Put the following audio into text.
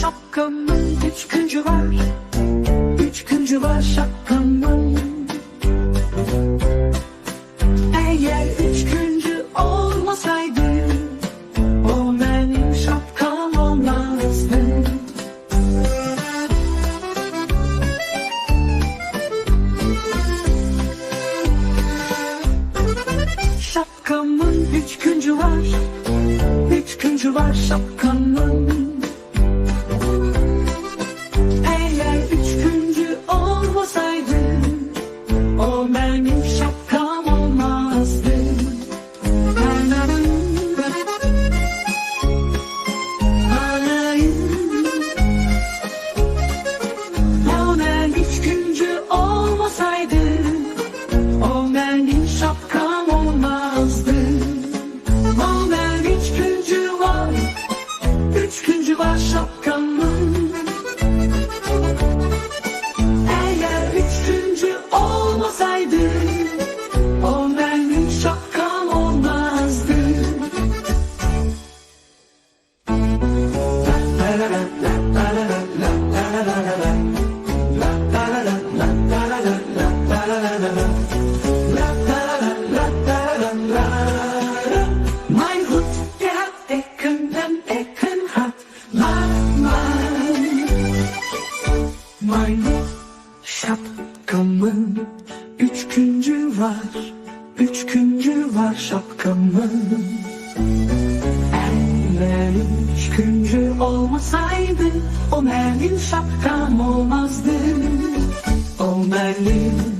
Şapkamın üç küncü var. Üç küncü var şapkamın. Eğer üç küncü olmasaydı O benim şapkam olmazdı. Şapkamın üç küncü var. Üç küncü var şapkamın O Hut, şapkamın üç küncü var, üç küncü var şapkamın. Eğer üç küncü olmasaydı, o benim şapkam olmazdı. O benim